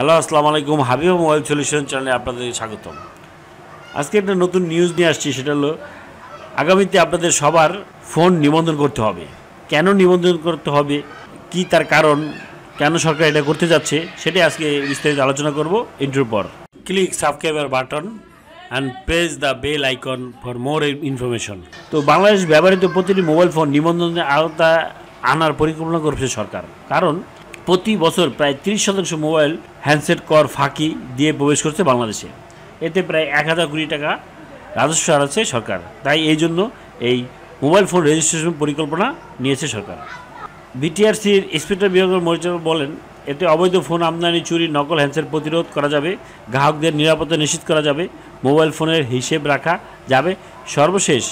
Hello, আসসালামু আলাইকুম। Habib mobile solution চ্যানেলে আপনাদের স্বাগতম। আজকে একটা নতুন নিউজ নিয়ে আসছি, সেটা হলো আগামীতে আপনাদের সবার ফোন নিবন্ধন করতে হবে। কেন নিবন্ধন করতে হবে? কি তার কারণ? কেন সরকার এটা করতে যাচ্ছে? সেটাই আজকে বিস্তারিত আলোচনা করব ইন্টার পর। Click subscriber button and press the bell icon for more information তো বাংলাদেশ ব্যবহৃত প্রতিটি মোবাইল ফোন নিবন্ধনের আওতা আনার পরিকল্পনা করছে সরকার। কারণ প্রতি বছর প্রায় তিরিশ শতাংশ মোবাইল হ্যান্ডসেট কর ফাঁকি দিয়ে প্রবেশ করছে বাংলাদেশে। এতে প্রায় এক হাজার কোটি টাকা রাজস্ব হারাচ্ছে সরকার। তাই এই জন্য এই মোবাইল ফোন রেজিস্ট্রেশন পরিকল্পনা নিয়েছে সরকার। বিটিআরসির ইন্সপেক্টর বিভাগের পরিচালক বলেন, এতে অবৈধ ফোন আমদানি, চুরি, নকল হ্যান্ডসেট প্রতিরোধ করা যাবে, গ্রাহকদের নিরাপত্তা নিশ্চিত করা যাবে, মোবাইল ফোনের হিসেব রাখা যাবে, সর্বশেষ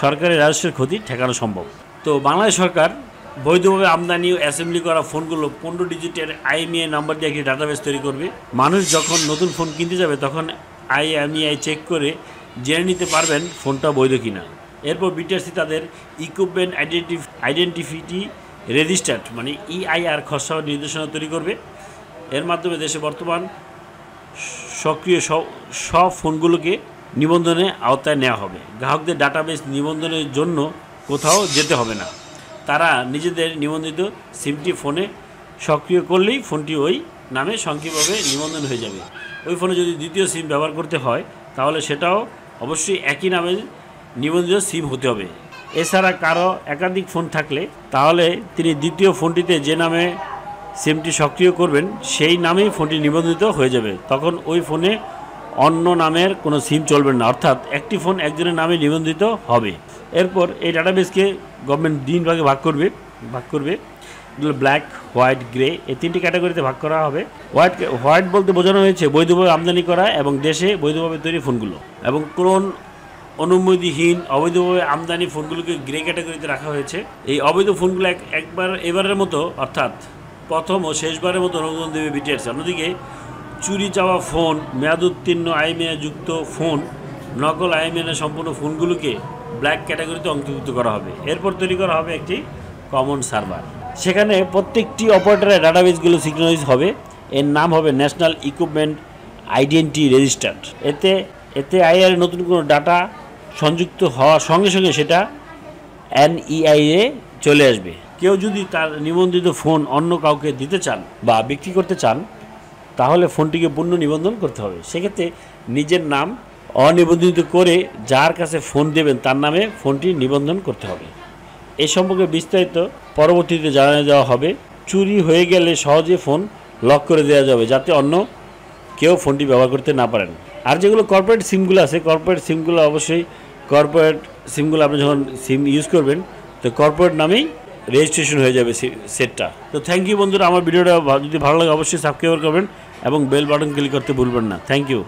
সরকারের রাজস্বের ক্ষতি ঠেকানো সম্ভব। তো বাংলাদেশ সরকার বৈধভাবে আমদানি ও অ্যাসেম্বলি করা ফোনগুলো পনেরো ডিজিটের আইএমইআই নাম্বার দিয়ে একটি ডাটাবেস তৈরি করবে। মানুষ যখন নতুন ফোন কিনতে যাবে, তখন আইএমইআই চেক করে জেনে নিতে পারবেন ফোনটা বৈধ কিনা। এরপর বিটিআরসি তাদের ইকুইপমেন্ট আইডেন্টি আইডেন্টিফিটি রেজিস্টার্ড মানে ইআইআর খসড়া নির্দেশনা তৈরি করবে। এর মাধ্যমে দেশে বর্তমান সক্রিয় সব সব ফোনগুলোকে নিবন্ধনের আওতায় নেওয়া হবে। গ্রাহকদের ডাটাবেস নিবন্ধনের জন্য কোথাও যেতে হবে না। তারা নিজেদের নিবন্ধিত সিমটি ফোনে সক্রিয় করলেই ফোনটি ওই নামে সংক্ষিপ্তভাবে নিবন্ধন হয়ে যাবে। ওই ফোনে যদি দ্বিতীয় সিম ব্যবহার করতে হয়, তাহলে সেটাও অবশ্যই একই নামে নিবন্ধিত সিম হতে হবে। এছাড়া কারও একাধিক ফোন থাকলে, তাহলে তিনি দ্বিতীয় ফোনটিতে যে নামে সিমটি সক্রিয় করবেন, সেই নামেই ফোনটি নিবন্ধিত হয়ে যাবে। তখন ওই ফোনে অন্য নামের কোনো সিম চলবে না। অর্থাৎ একটি ফোন একজনের নামে নিবন্ধিত হবে। এরপর এই ডাটাবেসকে গভর্নমেন্ট তিন ভাগে ভাগ করবে ভাগ করবে। ব্ল্যাক হোয়াইট গ্রে এই তিনটি ক্যাটাগরিতে ভাগ করা হবে। হোয়াইট হোয়াইট বলতে বোঝানো হয়েছে বৈধভাবে আমদানি করা এবং দেশে বৈধভাবে তৈরি ফোনগুলো এবং কোন অনুমতিহীন অবৈধভাবে আমদানি ফোনগুলোকে গ্রে ক্যাটাগরিতে রাখা হয়েছে। এই অবৈধ ফোনগুলো এক, একবার, এবারের মতো, অর্থাৎ প্রথম ও শেষবারের মতো অনুমোদন দেবে বিটিআরসি অন্যদিকে চুরি যাওয়া ফোন, মেয়াদ উত্তীর্ণ আইএমএ যুক্ত ফোন, নকল আইএমএ সম্পূর্ণ ফোনগুলোকে ব্ল্যাক ক্যাটাগরিতে অন্তর্ভুক্ত করা হবে। এরপর তৈরি করা হবে একটি কমন সার্ভার। সেখানে প্রত্যেকটি অপারেটরের ডাটাবেসগুলো সিগনালাইজ হবে। এর নাম হবে ন্যাশনাল ইকুইপমেন্ট আইডেন্টি রেজিস্টার্ড এতে এতে আইআর নতুন কোনো ডাটা সংযুক্ত হওয়ার সঙ্গে সঙ্গে সেটা এনইআই এ চলে আসবে। কেউ যদি তার নিবন্ধিত ফোন অন্য কাউকে দিতে চান বা বিক্রি করতে চান তাহলে ফোনটিকে পূর্ণ নিবন্ধন করতে হবে। সেক্ষেত্রে নিজের নাম অনিবন্ধিত করে যার কাছে ফোন দেবেন তার নামে ফোনটি নিবন্ধন করতে হবে। এ সম্পর্কে বিস্তারিত পরবর্তীতে জানিয়ে দেওয়া হবে। চুরি হয়ে গেলে সহজে ফোন লক করে দেওয়া যাবে যাতে অন্য কেউ ফোনটি ব্যবহার করতে না পারেন। আর যেগুলো কর্পোরেট সিমগুলো আছে কর্পোরেট সিমগুলো অবশ্যই কর্পোরেট সিমগুলো আপনি যখন সিম ইউজ করবেন, তো কর্পোরেট নামেই রেজিস্ট্রেশন হয়ে যাবে সেটটা। তো থ্যাংক ইউ বন্ধুরা, আমার ভিডিওটা যদি ভালো লাগে অবশ্যই সাবস্ক্রাইব করবেন এবং বেল বাটন ক্লিক করতে ভুলবেন না। Thank you